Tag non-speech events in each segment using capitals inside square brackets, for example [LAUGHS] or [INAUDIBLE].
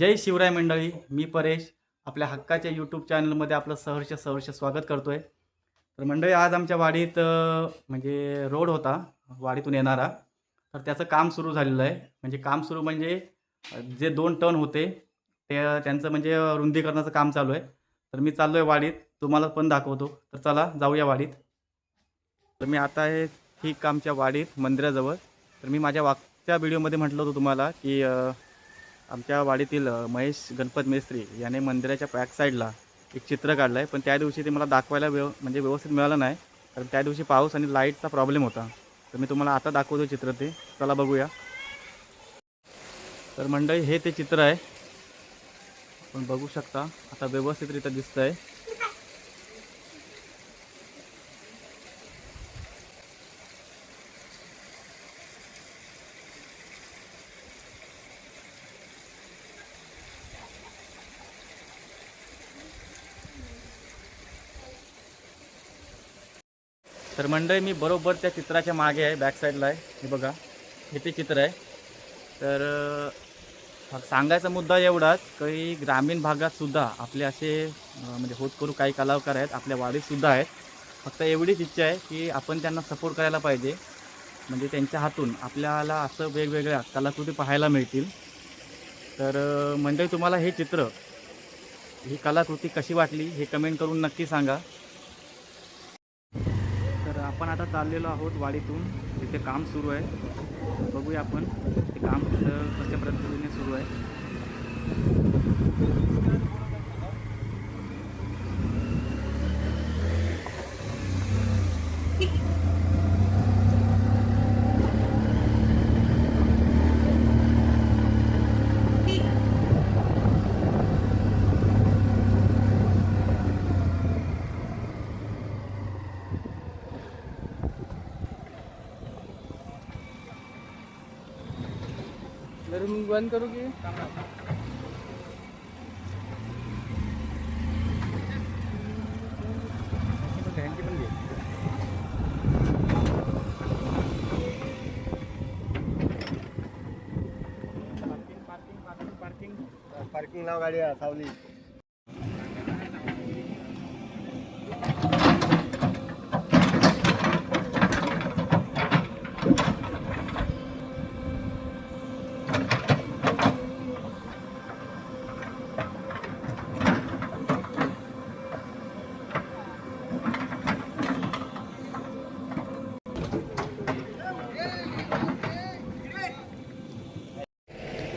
जय शिवराय मंडळी मी परेश. आपल्या हक्काच्या यूट्यूब चॅनलमध्ये आपलं सहर्ष सहर्ष स्वागत करतो आहे तर मंडळी आज आमच्या वाडीत म्हणजे रोड होता वाडीतून येणारा. तर त्याचं काम सुरू झालेलं आहे. म्हणजे काम सुरू म्हणजे जे दोन टन होते ते त्यांचं म्हणजे रुंदीकरणाचं काम चालू आहे. तर मी चाललो आहे वाडीत. तुम्हाला पण दाखवतो. तर चला जाऊया वाडीत. तर मी आता आहे ठीक आमच्या वाडीत मंदिराजवळ. तर मी माझ्या वागच्या व्हिडिओमध्ये म्हटलं होतं तुम्हाला की आमच्या वाडीतील महेश गणपत मेस्त्री याने मंदिराच्या बॅक साईडला एक चित्र काढलं आहे पण त्या दिवशी ते मला दाखवायला व्यव म्हणजे व्यवस्थित मिळालं नाही. कारण त्या दिवशी पाऊस आणि लाईटचा प्रॉब्लेम होता. तर मी तुम्हाला आता दाखवतो चित्र ते. चला बघूया. तर मंडळी हे ते चित्र आहे. आपण बघू शकता. आता व्यवस्थितरित्या दिसतं आहे मंडळी मी बरोबर त्या चित्राच्या मागे आहे बॅक साईडला आहे. हे बघा हे ते चित्र आहे. तर सांगायचा मुद्दा एवढाच की ग्रामीण भागातसुद्धा आपले असे म्हणजे होतकरू काही कलाकार आहेत आपल्या वाडीतसुद्धा आहेत. फक्त एवढीच इच्छा आहे की आपण त्यांना सपोर्ट करायला पाहिजे. म्हणजे त्यांच्या हातून आपल्याला असं वेगवेगळ्या कलाकृती पाहायला मिळतील. तर मंडळी तुम्हाला हे चित्र ही कलाकृती कशी वाटली हे कमेंट करून नक्की सांगा. आपण आता चाललेलो आहोत वाडीतून. तिथे काम सुरू आहे. बघूया आपण. ते काम कशा पद्धतीने सुरू आहे. तर मग बंद करू की ह्यांची पण घे. पार्किंग लाव गाडी सावली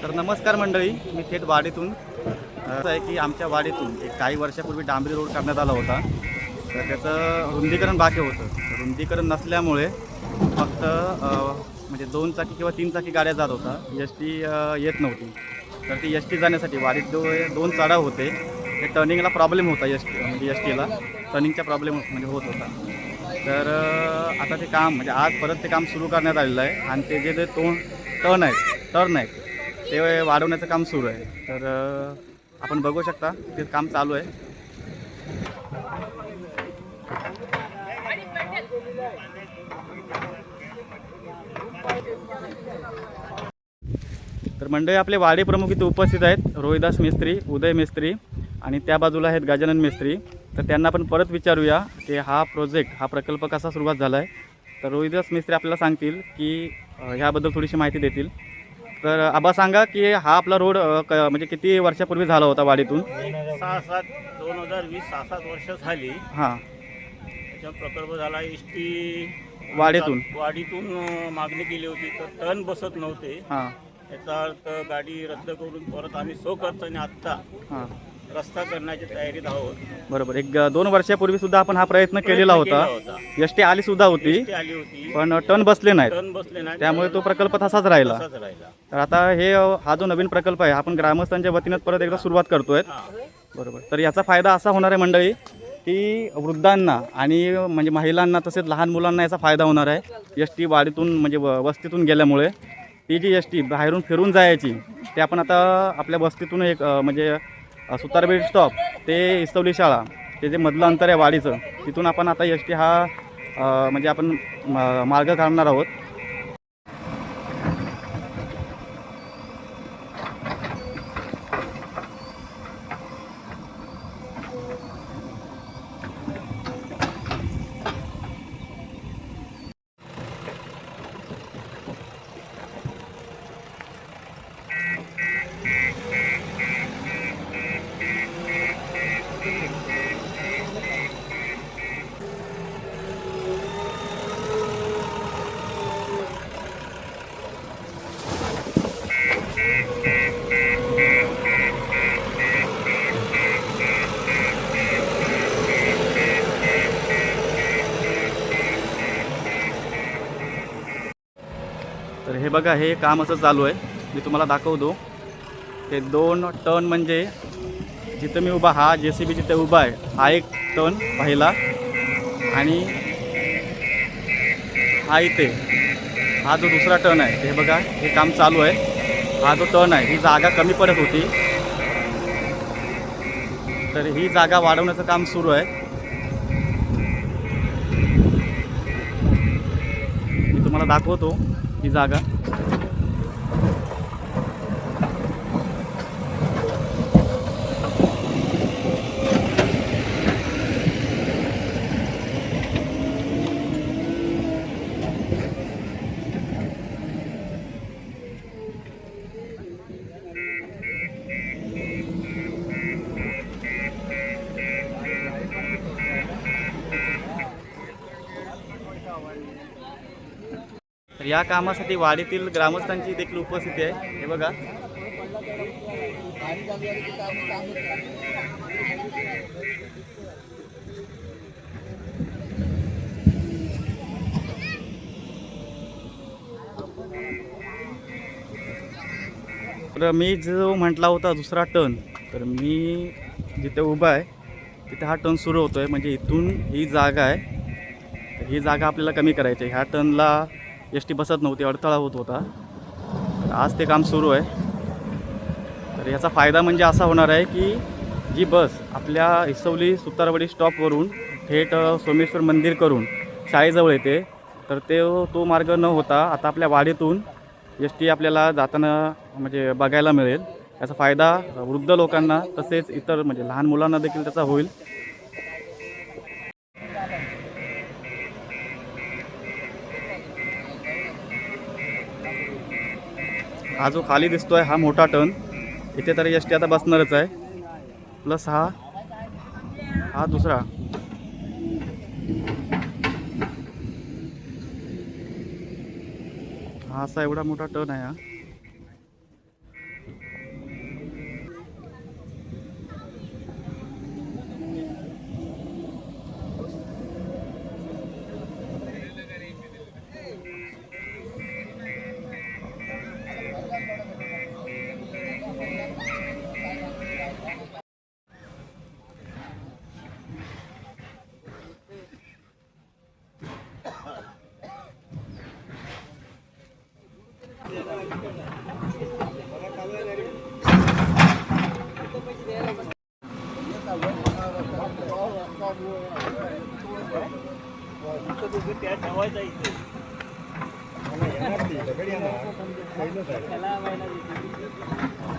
तर नमस्कार मंडळी मी थेट वाडीतून. असं आहे की आमच्या वाडीतून एक काही वर्षापूर्वी डांबरी रोड करण्यात आला होता. तर त्याचं रुंदीकरण बाकी होतं. रुंदीकरण नसल्यामुळे फक्त म्हणजे दोन चाकी किंवा तीन चाकी गाड्या जात होता. एस टी येत नव्हती. तर ती एस टी जाण्यासाठी वाडीत जो दोन चढाव होते. ते टर्निंगला प्रॉब्लेम होता एस टी म्हणजे एस टीला. टर्निंगचा प्रॉब्लेम म्हणजे होत होता. तर आता ते काम म्हणजे आज परत ते काम सुरू करण्यात आलेलं आहे. आणि ते जे ते तो टर्न आहेत टर्न आहेत ते वाढवण्याचं काम सुरू आहे. तर आपण बघू शकता ते काम चालू आहे. तर मंडळी आपले वाडे प्रमुख इथे उपस्थित आहेत. रोहिदास मिस्त्री उदय मिस्त्री आणि त्या बाजूला आहेत गजानन मिस्त्री. तर त्यांना आपण परत विचारूया की हा प्रोजेक्ट हा प्रकल्प कसा सुरुवात झाला आहे तर रोहिदास मिस्त्री आपल्याला सांगतील की ह्याबद्दल थोडीशी माहिती देतील. तर आबा सांगा की हा आपला रोड क म्हणजे किती वर्षापूर्वी झाला होता वाडीतून? सहा सात दोन हजार वीस सहा सात वर्ष झाली. हां. त्याचा प्रकल्प झाला एस टी वाडीतून. वाडीतून मागणी केली होती तर टर्न बसत नव्हते. हां. याचा अर्थ गाडी रद्द करून परत आम्ही सो करताना आत्ता हां. रस्ता करण्याची तयारीत आहोत. बरोबर. एक दोन वर्षापूर्वी सुद्धा आपण हा प्रयत्न केलेला होता. एस टी आली सुद्धा होती ती आली होती. पण टर्न बसले नाहीत. टर्न बसले नाही त्यामुळे तो प्रकल्प तसाच राहिला. तसाच राहिला. तर आता हे अ, हा जो नवीन प्रकल्प आहे आपण ग्रामस्थांच्या वतीनं परत एकदा सुरुवात करतोय बरोबर. तर याचा फायदा असा होणार आहे मंडळी की वृद्धांना आणि म्हणजे महिलांना तसेच लहान मुलांना याचा फायदा होणार आहे. एस टी वाडीतून म्हणजे व- वस्तीतून गेल्यामुळे ती जी एस टी बाहेरून फिरून जायची ते आपण आता आपल्या वस्तीतून एक अ, म्हणजे अ, स्टॉप ते इस्तवली शाळा ते जे मधलं अंतर आहे वाडीचं तिथून आपण आता एस टी हा म्हणजे आपण म- मार्ग काढणार आहोत. बघा हे काम असं चालू आहे. मी तुम्हाला दाखवतो. ते दोन टन म्हणजे जिथं मी उभा हा जे सी बी जिथे उभा आहे हा एक टन पहिला आणि हा इथे हा जो दुसरा टर्न आहे हे बघा हे काम चालू आहे. हा जो टर्न आहे ही जागा कमी पडत होती. तर ही जागा वाढवण्याचं काम सुरू आहे. मी तुम्हाला दाखवतो ही जागा. तर या कामासाठी वाडीतील ग्रामस्थांची देखील उपस्थिती आहे. हे बघा. तर मी जो म्हटला होता दुसरा टर्न तर मी जिथे उभा आहे तिथे हा टर्न सुरू होतो आहे म्हणजे इथून ही जागा आहे. तर ही जागा आपल्याला कमी करायची आहे. ह्या टर्नला एस टी बसत नव्हती अडथळा होत होता. आज ते काम सुरू आहे. तर याचा फायदा म्हणजे असा होणार आहे की जी बस आपल्या इसवली सुतारवाडी स्टॉपवरून थेट सोमेश्वर मंदिर करून शाळेजवळ येते. तर ते तो मार्ग न होता आता आपल्या वाडीतून एस टी आपल्याला जाताना म्हणजे बघायला मिळेल. याचा फायदा वृद्ध लोकांना तसेच इतर म्हणजे लहान मुलांना देखील त्याचा होईल. हा जो खाली दिसतोय हा मोठा टर्न इथे तर एस टी आता बसणारच आहे. प्लस हा हा दुसरा. हा असा एवढा मोठा टर्न आहे हा.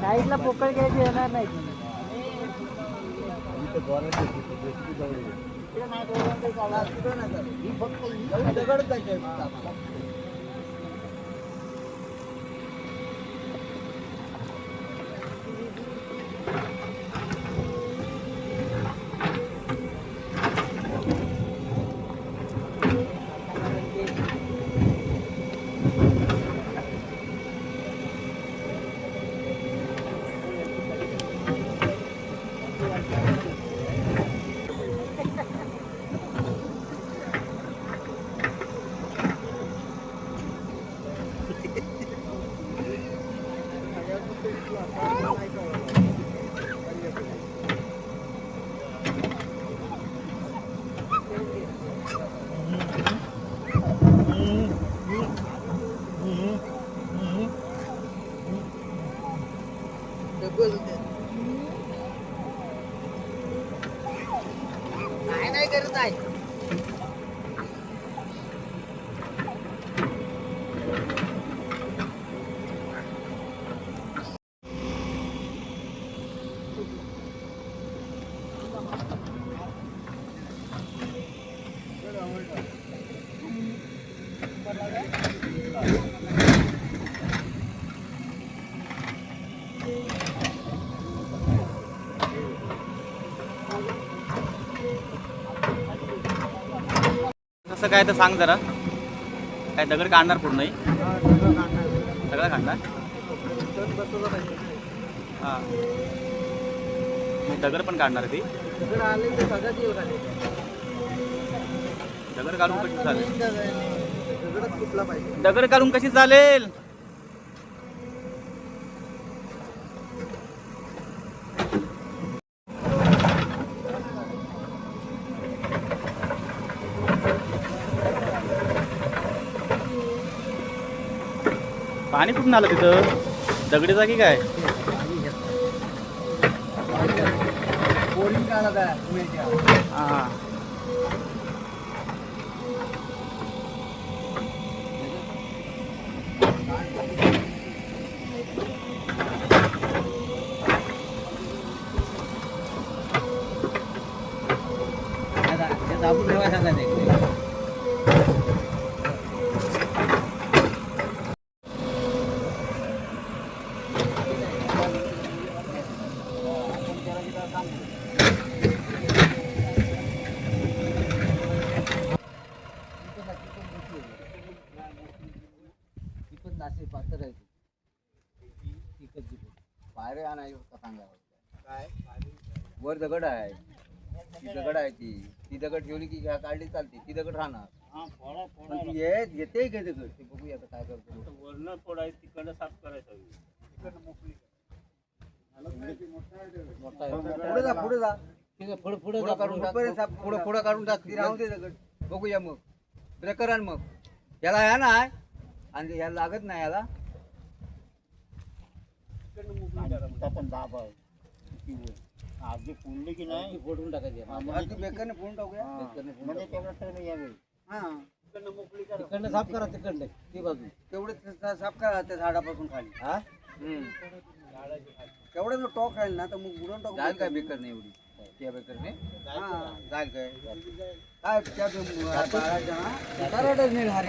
साईडला पोकळ घ्यायची येणार नाही. काय Oh, my God. कसं काय तर सांग जरा. काय दगड काढणार पूर्ण नाही सगळं काढणार? हां. दगड पण काढणार ती. दगड काढून कशी चालेल? दगड काढून कशी चालेल? पाणी कुठून आलं तिथं? दगडी जागी काय? बोरिंग काढला काय पुण्याच्या हां दाबून ठेवायला ती पण नाशी पातळ आहे ती. पायरे आणायचं काय? वर दगड आहे. ती दगड आहे ती. ती दगड ठेवली की घ्या काढली चालते. ती दगड राहणार. पण ती येत येते का दगड? ते बघूया आता काय करतो. वरण फोडायचं तिकडं साफ करायचं. पुढे जा पुढे जा. पुढं पुढं काढून पुढं. टाक पुढे काढून टाक. ती राहू दे दगड. बघूया मग. ब्रेकर आण मग. याला ह्या ना आणि याला लागत नाही याला. पण दाब. आहे आधी फोडली की नाही ती फोडून टाकायची. हा, बेकारने फोडून टाकूया. बेकारने म्हणजे तेवढं ठेवलं यावेळी हा. तिकडनं साफ करा तिकडनं. ती बाजू. तेवढे ते सा- साफ करा त्या झाडापासून खाली. हा? तेवढं जर टॉक राहील ना तर मग बुडून टाकू जाईल काय बेकर नाही एवढी? त्या बेकरने? हा. जाईल काय? काय? त्या कराडच नाही.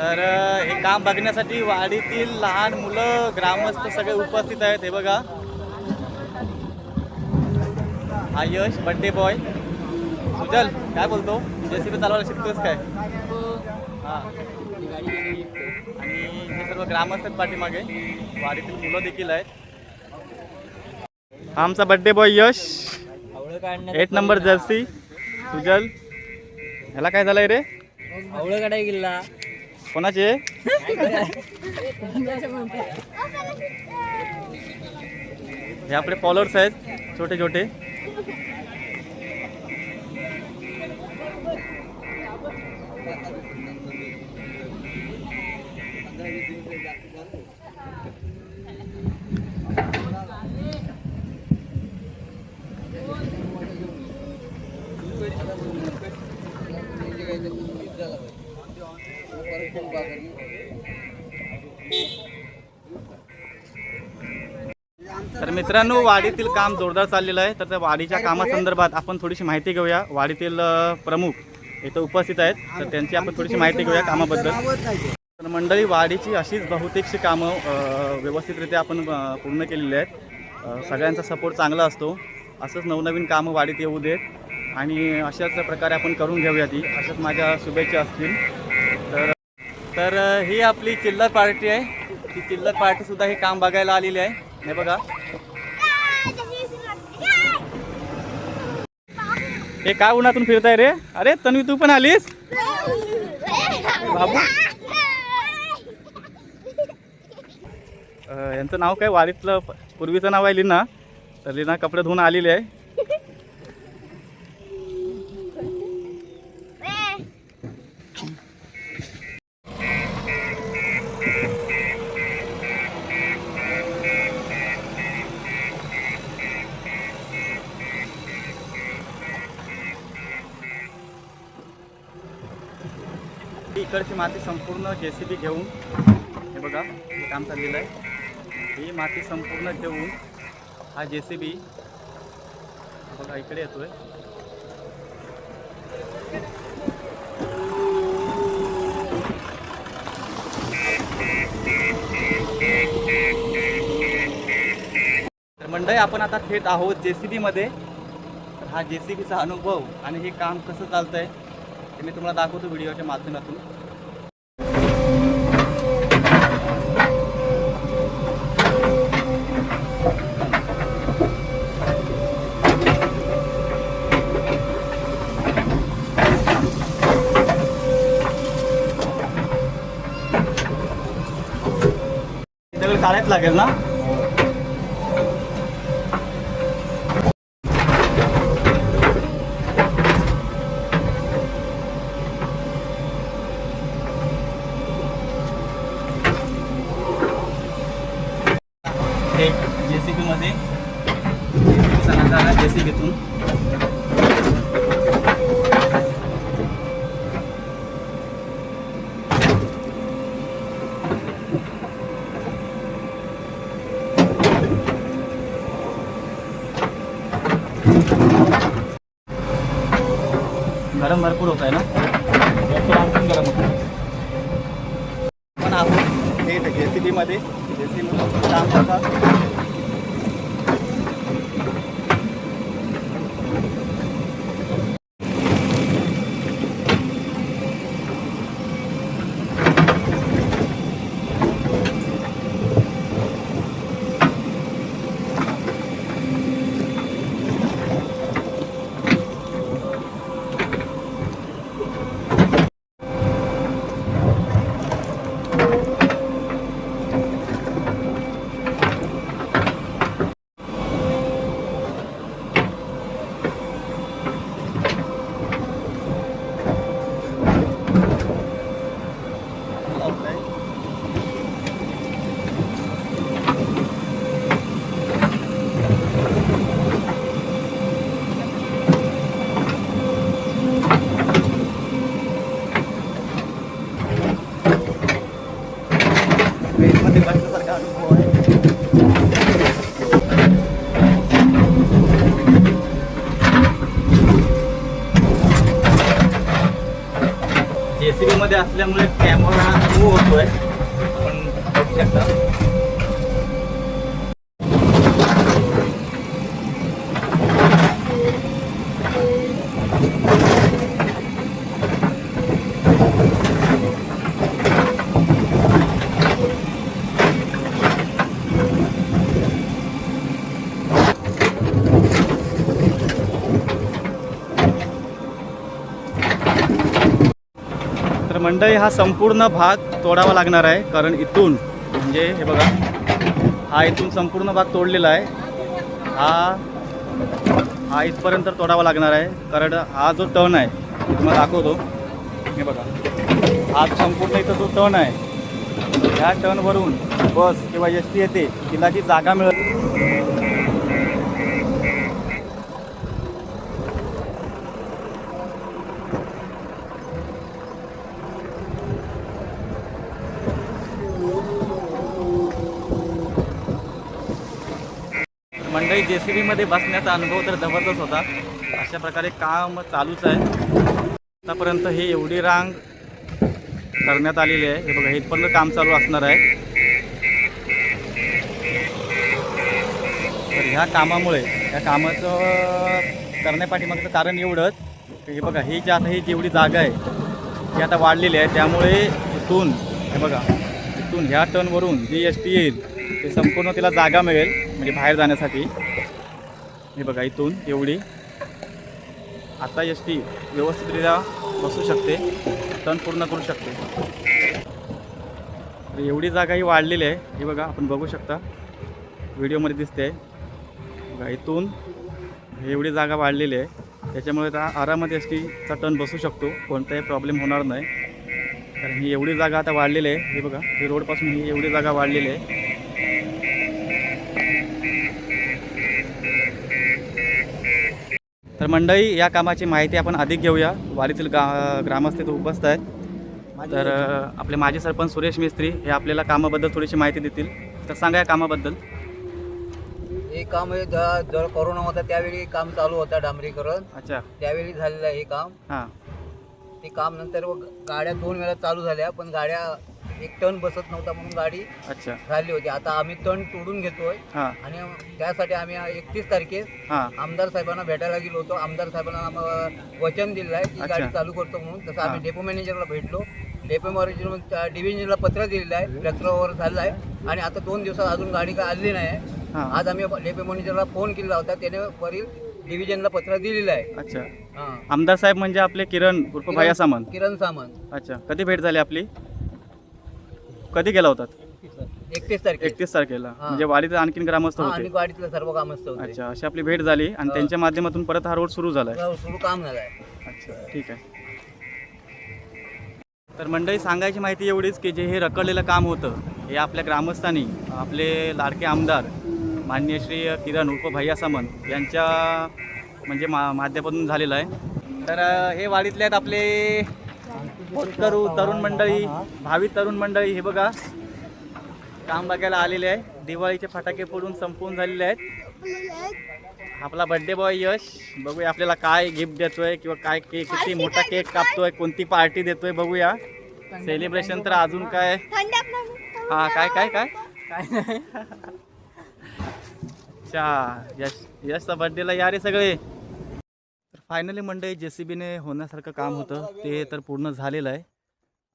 तर हे काम बघण्यासाठी वाडीतील लहान मुलं ग्रामस्थ सगळे उपस्थित आहेत. हे बघा. हा यश बड्डे बॉय सुजल काय बोलतो? जेसीबी चालवायला शिकतोस काय? हां. आणि हे सर्व ग्रामस्थ आहेत पाठीमागे. वाडीतील मुलं देखील आहेत. हा आमचा birthday boy Yash. Eight number jersey Sujal. ह्याला काय झालंय रे? आवळं काढाय गेला कोणाचे हे आपले फॉलोअर्स आहेत छोटे छोटे तर मित्रांनो वाडीतील काम जोरदार चाललेलं आहे. तर त्या वाडीच्या कामासंदर्भात आपण थोडीशी माहिती घेऊया. वाडीतील प्रमुख इथं उपस्थित आहेत. तर त्यांची आपण थोडीशी माहिती घेऊया कामाबद्दल. तर मंडळी वाडीची अशीच बहुतेकशी कामं व्यवस्थितरित्या आपण पूर्ण केलेली आहेत. सगळ्यांचा सपोर्ट चांगला असतो. असंच नवनवीन कामं वाडीत येऊ देत. आणि अशाच प्रकारे आपण करून घेऊया ती. अशाच माझ्या शुभेच्छा असतील. तर तर ही आपली चिल्लर पार्टी आहे. ती चिल्लर पार्टीसुद्धा हे काम बघायला आलेली आहे. हे बघा. हे काय उन्हातून फिरताय रे? अरे तन्वी तू पण आलीस? बाबू? यांचं नाव काय? वारीतलं पूर्वीचं नाव आहे लिना. तर लिना कपडे धुवून आलेली आहे. माती संपूर्ण जे सी बी घेऊन हे बघा हे काम चाललेलं आहे. ही माती संपूर्ण घेऊन हा जे सी बी बघा इकडे येतोय. तर मंडळी आपण आता थेट आहोत जे सी बीमध्ये तर हा जे सी बीचा अनुभव आणि हे काम कसं चालतंय ते मी तुम्हाला दाखवतो व्हिडिओच्या माध्यमातून. सगळं काढायच เรื่องเลือดแกมก็ मंडळी हा संपूर्ण भाग तोडावा लागणार आहे कारण इथून म्हणजे हे बघा हा इथून संपूर्ण भाग तोडलेला आहे. हा हा इथपर्यंत तोडावा लागणार आहे कारण हा जो टर्न आहे तुम्हाला दाखवतो. हे बघा हा संपूर्ण इथं जो टर्न आहे ह्या टर्नवरून बस किंवा एस टी येते तिला जी जागा मिळत मंडई जे सी बीमध्ये बसण्याचा अनुभव तर जबरदस्त होता. अशा प्रकारे काम चालूच आहे. आतापर्यंत हे एवढी रांग करण्यात आलेली आहे. हे बघा इथपर्यंत काम चालू असणार आहे. तर ह्या कामामुळे या कामाचं करण्यापाठीमागचं कारण एवढंच हे बघा ही जी आता ही जेवढी जागा आहे ती आता वाढलेली आहे. त्यामुळे इथून हे बघा इथून ह्या टर्नवरून जी एस टी येईल ते संपूर्ण तिला जागा मिळेल म्हणजे बाहेर जाण्यासाठी. हे बघा इथून एवढी. आता एस टी व्यवस्थितरित्या बसू शकते टर्न पूर्ण करू शकते. तर एवढी जागा ही वाढलेली आहे. ही बघा आपण बघू शकता. व्हिडिओमध्ये दिसते. बघा इथून ही एवढी जागा वाढलेली आहे. त्याच्यामुळे त्या आरामात एस टीचा टन बसू शकतो. कोणताही प्रॉब्लेम होणार नाही. कारण ही एवढी जागा आता वाढलेली आहे. हे बघा ही रोडपासून ही एवढी जागा वाढलेली आहे. तर मंडळी या कामाची माहिती आपण अधिक घेऊया. वाडीतील गा ग्रामस्थ इथं उपस्थित आहेत. तर आपले माजी सरपंच सुरेश मिस्त्री हे आपल्याला कामाबद्दल थोडीशी माहिती देतील. तर सांगा या कामाबद्दल. हे काम हे जेव्हा कोरोना होता त्यावेळी काम चालू होता डांबरीकरण. अच्छा. त्यावेळी झालेलं आहे हे काम. हां. ते काम नंतर मग गाड्या दोन वेळा चालू झाल्या पण गाड्या एक टन बसत नव्हता म्हणून गाडी अच्छा. राहिली होती. आता आम्ही टन तोडून घेतोय. हां. आणि त्यासाठी आम्ही एकतीस तारखेस हां. आमदार साहेबांना भेटायला गेलो होतो. आमदार साहेबांना आम्हाला वचन दिलेलं आहे की अच्छा. गाडी चालू करतो म्हणून. तसं आम्ही हा. डेपो मॅनेजरला भेटलो. डेपो मॅनेजर डिव्हिजनला पत्र दिलेलं आहे. ट्रॅक्टरवर झालं आहे. आणि आता दोन दिवसात अजून गाडी काय आली नाही आहे. हां. आज आम्ही डेपो मॅनेजरला फोन केला होता. त्याने वरील डिव्हिजनला पत्र दिलेलं आहे. अच्छा. हां. आमदार साहेब म्हणजे आपले किरण उर्फ भैया सामंत. किरण सामंत. अच्छा. कधी भेट झाली आपली? कधी गेला होतात एकतीस तारखे एकतीस तारखेला. हां. म्हणजे वाडीत आणखीन ग्रामस्थ हा, आणि होते गाडीतलं सर्व कामच होते. अच्छा अशी आपली भेट झाली आणि. त्यांच्या माध्यमातून परत हा रोड सुरू झालाय. सुरू काम झालं आहे अच्छा ठीक आहे. तर मंडळी सांगायची माहिती एवढीच की जे हे रखडलेलं काम होतं हे आपल्या ग्रामस्थांनी आपले लाडके आमदार माननीय श्री किरण उर्फ भैया सामंत यांच्या म्हणजे मा माध्यमातून झालेलं आहे. तर अ, हे वाडीतले आहेत आपले करू तरुण मंडळी भावी तरुण मंडळी हे बघा. काम बघायला आलेले आहे. दिवाळीचे फटाके फोडून संपवून झालेले आहेत. आपला बर्थडे बॉय यश. बघूया आपल्याला काय गिफ्ट देतोय किंवा काय केक किती मोठा केक कापतोय कोणती पार्टी देतोय बघूया. सेलिब्रेशन तर अजून काय? हा काय काय काय? [LAUGHS] अच्छा यश यशचा बर्थडेला या रे सगळे. फायनली मंडळी जे सी बीने होण्यासारखं काम होतं. ते तर पूर्ण झालेलं आहे.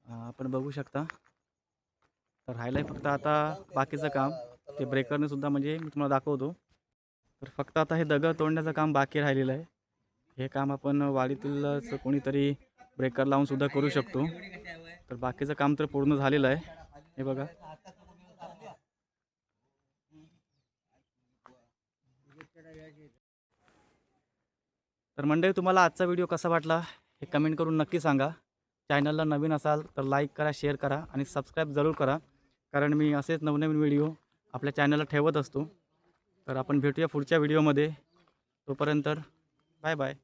आपण बघू शकता. तर राहिलं आहे फक्त आता बाकीचं काम. ते ब्रेकरने सुद्धा म्हणजे मी तुम्हाला दाखवतो. तर फक्त आता हे दगड तोडण्याचं काम बाकी राहिलेलं आहे. हे काम आपण वाडीतीलच कोणीतरी ब्रेकर लावून सुद्धा करू शकतो. तर बाकीचं काम तर पूर्ण झालेलं आहे. हे बघा. तर मंडळी तुम्हाला आजचा व्हिडिओ कसा वाटला हे कमेंट करून नक्की सांगा. चॅनलला नवीन असाल तर लाईक करा शेअर करा आणि सबस्क्राईब जरूर करा. कारण मी असेच नवनवीन व्हिडिओ आपल्या चॅनलला ठेवत असतो. तर आपण भेटूया पुढच्या व्हिडिओमध्ये. तोपर्यंत बाय बाय.